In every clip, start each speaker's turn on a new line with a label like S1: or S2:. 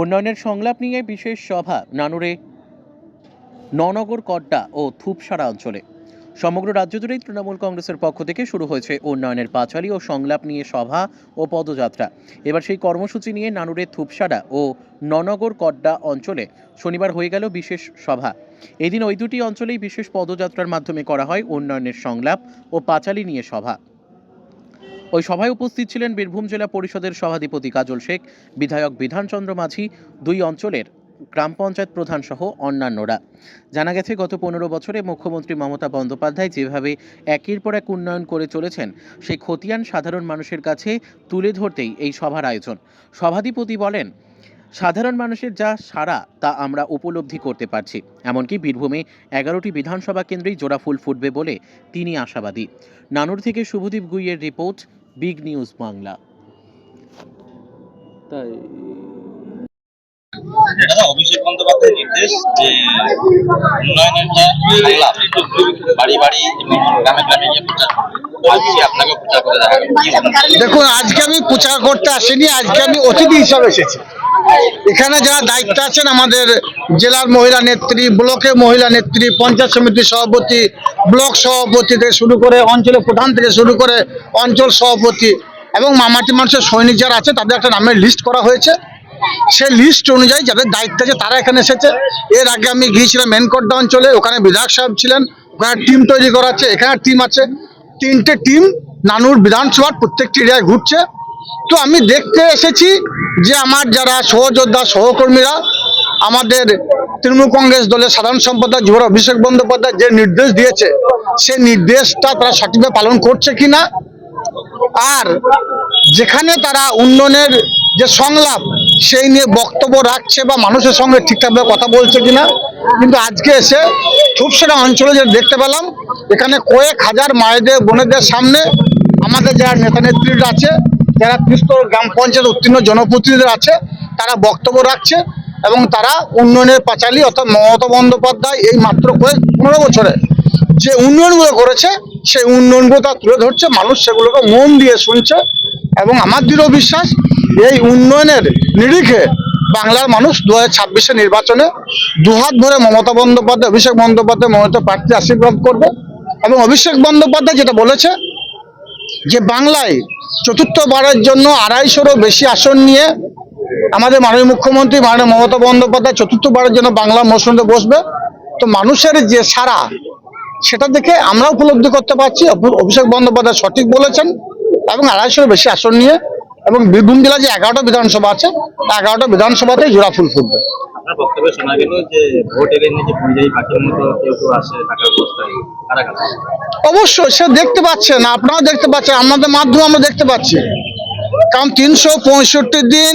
S1: উন্নয়নের সংলাপ নিয়ে বিশেষ সভা নানুরে, ননগর, কড্ডা ও থুপসারা অঞ্চলে। সমগ্র রাজ্য জুড়েই তৃণমূল কংগ্রেসের পক্ষ থেকে শুরু হয়েছে উন্নয়নের পাঁচালী ও সংলাপ নিয়ে সভা ও পদযাত্রা। এবার সেই কর্মসূচি নিয়ে নানুরে থুপসারা ও ননগর, কড্ডা অঞ্চলে শনিবার হয়ে গেল বিশেষ সভা। এদিন ওই দুটি অঞ্চলেই বিশেষ পদযাত্রার মাধ্যমে করা হয় উন্নয়নের সংলাপ ও পাঁচালী নিয়ে সভা। ওই সভায় উপস্থিত ছিলেন বীরভূম জেলা পরিষদের সভাধিপতি কাজল শেখ, বিধায়ক বিধানচন্দ্র মাঝি, দুই অঞ্চলের গ্রাম পঞ্চায়েত প্রধান সহ অন্যান্যরা। জানা গেছে, গত পনেরো বছরে মুখ্যমন্ত্রী মমতা বন্দ্যোপাধ্যায় যেভাবে একের পর এক উন্নয়ন করে চলেছেন, সেই খতিয়ান সাধারণ মানুষের কাছে তুলে ধরতেই এই সভার আয়োজন। সভাধিপতি বলেন, সাধারণ মানুষের যা সারা তা আমরা উপলব্ধি করতে পারছি। এমনকি বীরভূমে এগারোটি বিধানসভা কেন্দ্রেই জোড়া ফুল ফুটবে বলে তিনি আশাবাদী। নানুর থেকে শুভদীপ গুইয়ের রিপোর্ট বিগ নিউজ বাংলা।
S2: তাই
S3: দাদা অভিষেক বন্দ্যোপাধ্যায়ের নির্দেশ যে উন্নয়নের বাড়ি বাড়ি এবং গ্রামে গ্রামে গিয়ে প্রচার?
S4: দেখুন আজকে আমি প্রচার করতে আসিনি আজকে আমি অতিথি হিসাবে এসেছি। এখানে যারা দায়িত্ব আছেন আমাদের জেলার মহিলা নেত্রী ব্লকে মহিলা নেত্রী, পঞ্চায়েত সমিতির সভাপতি, ব্লক সভাপতি থেকে শুরু করে অঞ্চলের প্রধান থেকে শুরু করে অঞ্চল সভাপতি এবং মামাটি মানুষের সৈনিক যারা আছে, তাদের একটা নামের লিস্ট করা হয়েছে। সে লিস্ট অনুযায়ী যাদের দায়িত্ব আছে, তারা এখানে এসেছে। এর আগে আমি গিয়েছিলাম মেনকোড্ডা অঞ্চলে, ওখানে বিধায়ক সাহেব ছিলেন, ওখানে টিম তৈরি করা আছে, এখানে টিম আছে। তিনটে টিম নানুর বিধানসভার প্রত্যেকটি এরিয়ায় ঘুরছে। তো আমি দেখতে এসেছি যে আমার যারা সহযোদ্ধা, সহকর্মীরা, আমাদের তৃণমূল কংগ্রেস দলের সাধারণ সম্পাদক যুবর অভিষেক বন্দ্যোপাধ্যায় যে নির্দেশ দিয়েছে সেই নির্দেশটা তারা সঠিকভাবে পালন করছে কিনা? আর যেখানে তারা উন্নয়নের যে সংলাপ, সেই নিয়ে বক্তব্য রাখছে বা মানুষের সঙ্গে ঠিকঠাকভাবে কথা বলছে কিনা? কিন্তু আজকে এসে থুপসেরা অঞ্চলে যে দেখতে পেলাম, এখানে কয়েক হাজার মায়েদের, বোনেদের সামনে আমাদের যারা নেতা নেত্রীরা আছে যারা ত্রিস্তর গ্রাম পঞ্চায়েত উত্তীর্ণ জনপ্রতিনিধিরা আছে, তারা বক্তব্য রাখছে এবং তারা উন্নয়নের পাঁচালী অর্থাৎ মমতা বন্দ্যোপাধ্যায় এই মাত্র কয়েক পনেরো বছরে যে উন্নয়নগুলো করেছে, সেই উন্নয়নগুলো তারা তুলে ধরছে, মানুষ সেগুলোকে মন দিয়ে শুনছে এবং আমার দৃঢ় বিশ্বাস, এই উন্নয়নের নিরিখে বাংলার মানুষ দু হাজার নির্বাচনে দুহাত ভরে মমতা বন্দ্যোপাধ্যায়, অভিষেক বন্দ্যোপাধ্যায় মমতা প্রার্থী আশীর্বাদ করবে এবং অভিষেক বন্দ্যোপাধ্যায় যেটা বলেছে যে বাংলায় চতুর্থবারের জন্য আড়াইশোরও বেশি আসন নিয়ে আমাদের মাননীয় মুখ্যমন্ত্রী মাননীয় মমতা বন্দ্যোপাধ্যায় চতুর্থবারের জন্য বাংলা মৌসুমে বসবে। তো মানুষের যে সারা সেটা দেখে আমরা উপলব্ধি করতে পারছি। অভিষেক বন্দ্যোপাধ্যায় সঠিক বলেছেন এবং আড়াইশোর বেশি আসন নিয়ে এবং বীরভূম জেলায় যে এগারোটা বিধানসভা আছে, এগারোটা বিধানসভাতেই জোড়া ফুল ফুটবে।
S3: বক্তব্যে শোনা গেল যে ভোট এলেন যে পাখির মতো কেউ কেউ আসে অবস্থায়।
S4: অবশ্যই, সে দেখতে পাচ্ছেন আপনারাও দেখতে পাচ্ছেন আমাদের মাধ্যমে আমরা দেখতে পাচ্ছি। কারণ তিনশো পঁয়ষট্টি দিন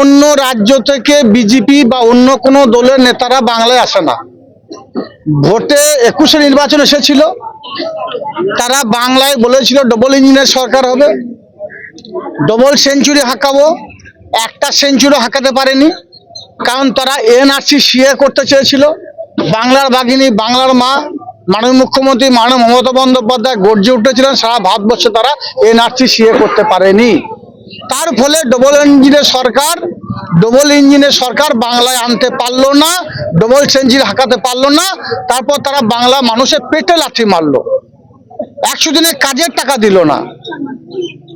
S4: অন্য রাজ্য থেকে বিজেপি বা অন্য কোনো দলের নেতারা বাংলায় আসে না। ভোটে একুশে নির্বাচন এসেছিল, তারা বাংলায় বলেছিল ডবল ইঞ্জিনের সরকার হবে। ডবল সেঞ্চুরি হাঁকাবো। একটা সেঞ্চুরি হাঁকাতে পারেনি। কারণ তারা এনআরসি সিএ করতে চেয়েছিল। বাংলার বাঘিনী, বাংলার মা মাননীয় মুখ্যমন্ত্রী, মাননীয় মমতা বন্দ্যোপাধ্যায় গর্জে উঠেছিলেন, সারা ভারতবর্ষে তারা এনআরসি সিএ করতে পারেনি। তার ফলে ডবল ইঞ্জিনের সরকার ডবল ইঞ্জিনের সরকার বাংলায় আনতে পারল না ডবল সেঞ্চুরি হাঁকাতে পারল না, তারপর তারা বাংলা মানুষের পেটে লাঠি মারলো। একশো দিনের কাজের টাকা দিল না।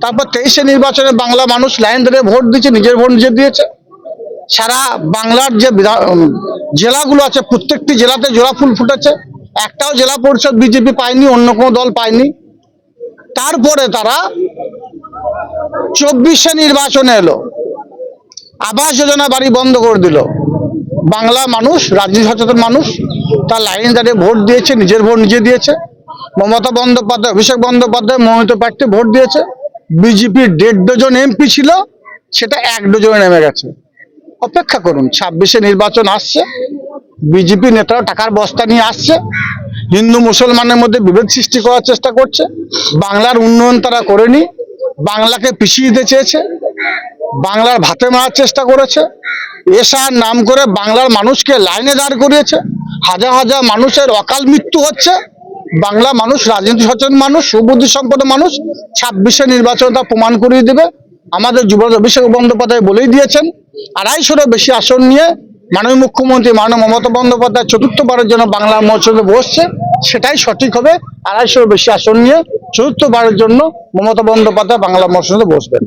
S4: তারপর তেইশে নির্বাচনে বাংলা মানুষ লাইন ধরে ভোট দিয়েছে, নিজের ভোট নিজে দিয়েছে। সারা বাংলার যে জেলাগুলো আছে, প্রত্যেকটি জেলাতে জোড়া ফুল ফুটেছে। একটাও জেলা পরিষদ বিজেপি পায়নি, অন্য কোনো দল পায়নি। তারপরে তারা চব্বিশে নির্বাচনে এলো। আবাস যোজনা বাড়ি বন্ধ করে দিল। বাংলা মানুষ, রাজ্য সচেতন মানুষ, তার লাইন দাঁড়িয়ে ভোট দিয়েছে, নিজের ভোট নিজে দিয়েছে। মমতা বন্দ্যোপাধ্যায়, অভিষেক বন্দ্যোপাধ্যায় মমতা প্রার্থী ভোট দিয়েছে। বিজেপির দেড় ডজন এমপি ছিল, সেটা এক ডজনে নেমে গেছে। অপেক্ষা করুন, ছাব্বিশে নির্বাচন আসছে। বিজেপি নেতারা টাকার বস্তা নিয়ে আসছে। হিন্দু মুসলমানের মধ্যে বিভেদ সৃষ্টি করার চেষ্টা করছে। বাংলার উন্নয়ন তারা করেনি। বাংলাকে পিছিয়ে দিতে চেয়েছে। বাংলার ভাতে মারার চেষ্টা করেছে। এসার নাম করে বাংলার মানুষকে লাইনে দাঁড় করিয়েছে। হাজার হাজার মানুষের অকাল মৃত্যু হচ্ছে। বাংলা মানুষ, রাজনীতি সচেতন মানুষ, সুবুদ্ধি সম্পন্ন মানুষ ছাব্বিশে নির্বাচন তা প্রমাণ করিয়ে দেবে। আমাদের যুবরাজ অভিষেক বন্দ্যোপাধ্যায় বলেই দিয়েছেন, আড়াইশোরও বেশি আসন নিয়ে মাননীয় মুখ্যমন্ত্রী মাননীয় মমতা বন্দ্যোপাধ্যায় চতুর্থবারের জন্য বাংলা মহোৎসবে বসছে সেটাই সঠিক হবে। আড়াইশোর বেশি আসন নিয়ে চতুর্থবারের জন্য মমতা বন্দ্যোপাধ্যায় বাংলা মহোৎসবে বসবেন।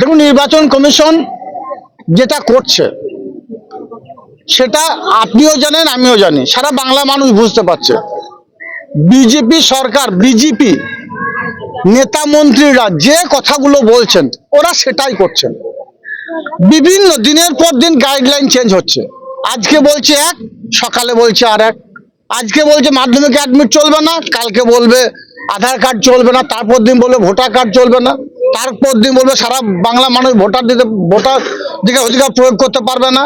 S4: দেখুন নির্বাচন কমিশন যেটা করছে সেটা আপনিও জানেন আমিও জানি। সারা বাংলা মানুষ বুঝতে পারছে। বিজেপি সরকার বিজেপি নেতা মন্ত্রীরা যে কথাগুলো বলছেন, ওরা সেটাই করছেন। বিভিন্ন দিনের পর দিন গাইডলাইন চেঞ্জ হচ্ছে। আজকে বলছে এক, সকালে বলছে আর এক। আজকে বলছে মাধ্যমিকে অ্যাডমিট চলবে না, কালকে বলবে আধার কার্ড চলবে না, তারপর দিন বলবে ভোটার কার্ড চলবে না, তারপর দিন বলবে সারা বাংলা মানুষ ভোটার দিতে ভোটার দিকে অধিকার প্রয়োগ করতে পারবে না।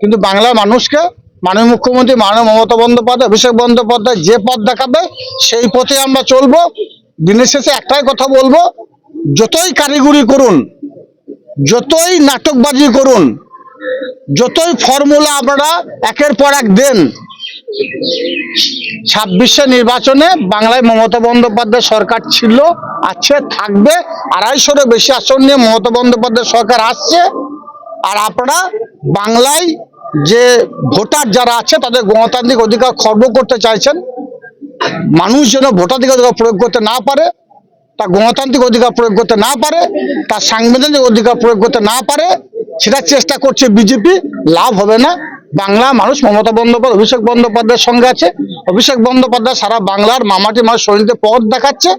S4: কিন্তু বাংলার মানুষকে মাননীয় মুখ্যমন্ত্রী মাননীয় মমতা বন্দ্যোপাধ্যায়, অভিষেক বন্দ্যোপাধ্যায় যে পথ দেখাবে, সেই পথে আমরা চলবো। দিনের শেষে একটাই কথা বলব, যতই কারিগরি করুন, যতই নাটকবাজি করুন, যতই ফর্মুলা আপনারা একের পর এক দেন, ছাব্বিশে নির্বাচনে বাংলায় মমতা বন্দ্যোপাধ্যায় সরকার ছিল, আছে, থাকবে, আড়াইশোরও বেশি আসন নিয়ে মমতা বন্দ্যোপাধ্যায় সরকার আসছে, আর আপনারা বাংলায় যে ভোটার যারা আছে, তাদের গণতান্ত্রিক অধিকার খর্ব করতে চাইছেন মানুষ যেন ভোটাধিকার অধিকার প্রয়োগ করতে না পারে তা গণতান্ত্রিক অধিকার প্রয়োগ করতে না পারে, তার সাংবিধানিক অধিকার প্রয়োগ করতে না পারে, সেটা চেষ্টা করছে বিজেপি, লাভ হবে না। বাংলা মানুষ মমতা বন্দ্যোপাধ্যায়, অভিষেক বন্দ্যোপাধ্যায়ের সঙ্গে আছে। অভিষেক বন্দ্যোপাধ্যায় সারা বাংলার মামাটি মানুষ শরীরতে পথ দেখাচ্ছে।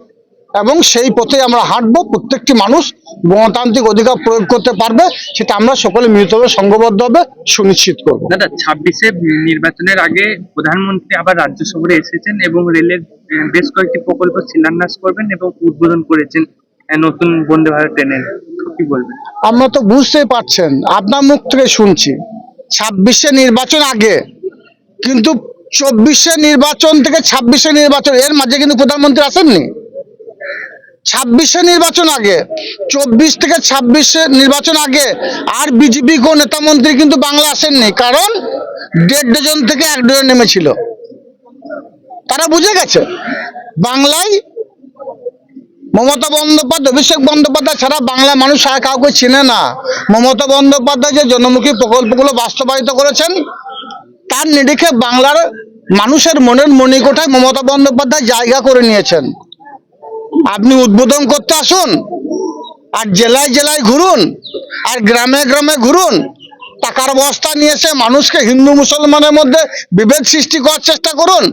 S4: এবং সেই পথে আমরা হাঁটবো প্রত্যেকটি মানুষ গণতান্ত্রিক অধিকার প্রয়োগ করতে পারবে সেটা আমরা সকলে মিলিতভাবে সংঘবদ্ধভাবে সুনিশ্চিত করব।
S2: দাদা ছাব্বিশে নির্বাচনের আগে প্রধানমন্ত্রী আবার রাজ্য সফরে এসেছেন এবং রেলের বেশ কয়েকটি প্রকল্প শিলান্যাস করবেন এবং উদ্বোধন করেছেন নতুন বন্দে ভারত ট্রেনের। কি বলবেন?
S4: আমরা তো বুঝতেই পারছেন আপনার মুখ থেকে শুনছি ছাব্বিশে নির্বাচন আগে কিন্তু চব্বিশে নির্বাচন থেকে ছাব্বিশে নির্বাচন এর মাঝে কিন্তু প্রধানমন্ত্রী আসেননি? ছাব্বিশে নির্বাচন আগে, চব্বিশ থেকে ছাব্বিশে নির্বাচন আগে, আর বিজেপি নেতা মন্ত্রী কিন্তু বাংলা আসেননি, কারণ দেড় ডজন থেকে এক ডজন নেমেছিল। তারা বুঝে গেছে। বাংলায় মমতা বন্দ্যোপাধ্যায়, অভিষেক বন্দ্যোপাধ্যায় ছাড়া বাংলা মানুষ আর কাউকে চেনে না। মমতা বন্দ্যোপাধ্যায় যে জনমুখী প্রকল্পগুলো বাস্তবায়িত করেছেন, তার নিরিখে বাংলার মানুষের মনের মণিকোঠায় মমতা বন্দ্যোপাধ্যায় জায়গা করে নিয়েছেন। আপনি উদ্বোধন করতে আসুন, আর জেলায় জেলায় ঘুরুন, আর গ্রামে গ্রামে ঘুরুন। টাকার বস্তা নিয়ে এসে মানুষকে হিন্দু মুসলমানের মধ্যে বিভেদ সৃষ্টি করার চেষ্টা করুন,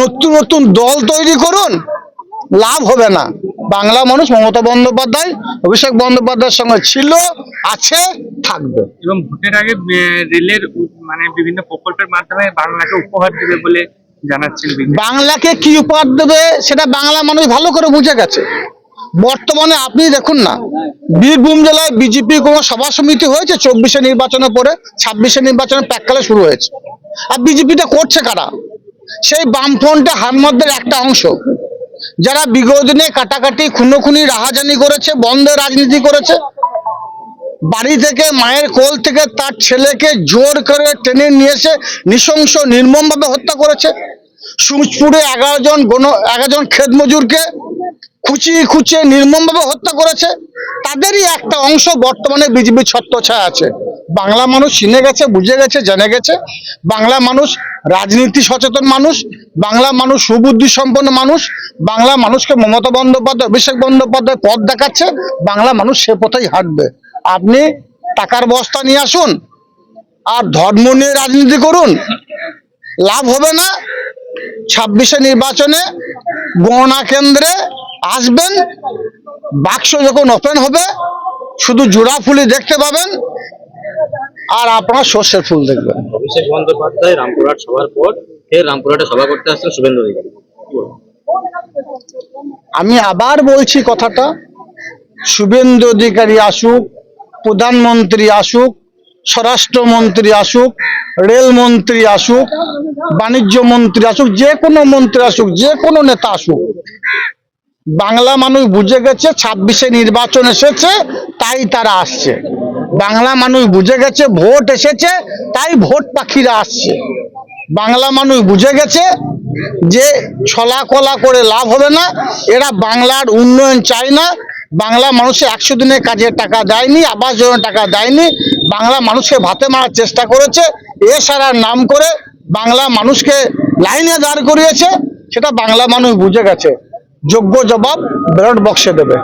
S4: নতুন নতুন দল তৈরি করুন, লাভ হবে না। বাংলা মানুষ মমতা বন্দ্যোপাধ্যায়, অভিষেক বন্দ্যোপাধ্যায়ের সঙ্গে ছিল, আছে, থাকবে।
S2: এবং ভোটের আগে রেলের মানে বিভিন্ন প্রকল্পের মাধ্যমে বাংলাকে উপহার দেবে বলে জানাচ্ছেন
S4: বাংলাকে কি উপহার দেবে সেটা বাংলা মানুষ ভালো করে বুঝে গেছে। বর্তমানে আপনি দেখুন না, বীরভূম জেলায় বিজেপি কোনো সভা সমিতি হয়েছে চব্বিশে নির্বাচনের পরে ছাব্বিশে নির্বাচনের প্যাককালে শুরু হয়েছে। আর বিজেপিটা করছে কারা? সেই বামফ্রন্টে হানমদের একটা অংশ। যারা বিগত দিনে কাটাকাটি, খুনোখুনি, রাহাজানি করেছে বন্ধের রাজনীতি করেছে, বাড়ি থেকে মায়ের কোল থেকে তার ছেলেকে জোর করে টেনে নিয়ে এসে নৃশংস, নির্মমভাবে হত্যা করেছে। সুচপুরে এগারো জন গণ এগারো জন খেত মজুরকে খুচিয়ে খুচিয়ে নির্মমভাবে হত্যা করেছে। তাদেরই একটা অংশ বর্তমানে বিজেপি ছত্রছায়া আছে। বাংলা মানুষ চিনে গেছে, বুঝে গেছে, জেনে গেছে। বাংলা মানুষ রাজনীতি সচেতন মানুষ, বাংলা মানুষ সুবুদ্ধি সম্পন্ন মানুষ, বাংলা মানুষকে মমতা বন্দ্যোপাধ্যায়, অভিষেক বন্দ্যোপাধ্যায় পথ দেখাচ্ছে, বাংলা মানুষ সে পথেই হাঁটবে। আপনি টাকার বস্তা নিয়ে আসুন, আর ধর্ম নিয়ে রাজনীতি করুন, লাভ হবে না। ছাব্বিশে নির্বাচনে গণনা কেন্দ্রে আসবেন। বাক্স যখন ওপেন হবে শুধু জোড়া ফুলই দেখতে পাবেন। আর আপনার সর্ষের ফুল দেখবেন।
S3: অভিষেক বন্দ্যোপাধ্যায় রামপুরহাট সভার পর ফের রামপুরহাটে সভা করতে আসছেন শুভেন্দু অধিকারী?
S4: আমি আবার বলছি কথাটা। শুভেন্দু অধিকারী আসুক প্রধানমন্ত্রী আসুক স্বরাষ্ট্রমন্ত্রী আসুক, রেলমন্ত্রী আসুক বাণিজ্য মন্ত্রী আসুক, যে কোনো মন্ত্রী আসুক, যে কোনো নেতা আসুক। বাংলা মানুষ বুঝে গেছে ছাব্বিশে নির্বাচন এসেছে, তাই তারা আসছে। বাংলা মানুষ বুঝে গেছে ভোট এসেছে, তাই ভোট পাখিরা আসছে। বাংলা মানুষ বুঝে গেছে যে ছলা কলা করে লাভ হবে না, এরা বাংলার উন্নয়ন চায় না। বাংলা মানুষে একশো দিনের কাজের টাকা দেয়নি, আবাস যোজনা টাকা দেয়নি বাংলা মানুষকে ভাতে মারার চেষ্টা করেছে, এ এছাড়ার নাম করে বাংলা মানুষকে লাইনে দাঁড় করিয়েছে, সেটা বাংলা মানুষ বুঝে গেছে। যোগ্য জবাব ব্যালট বক্সে দেবে।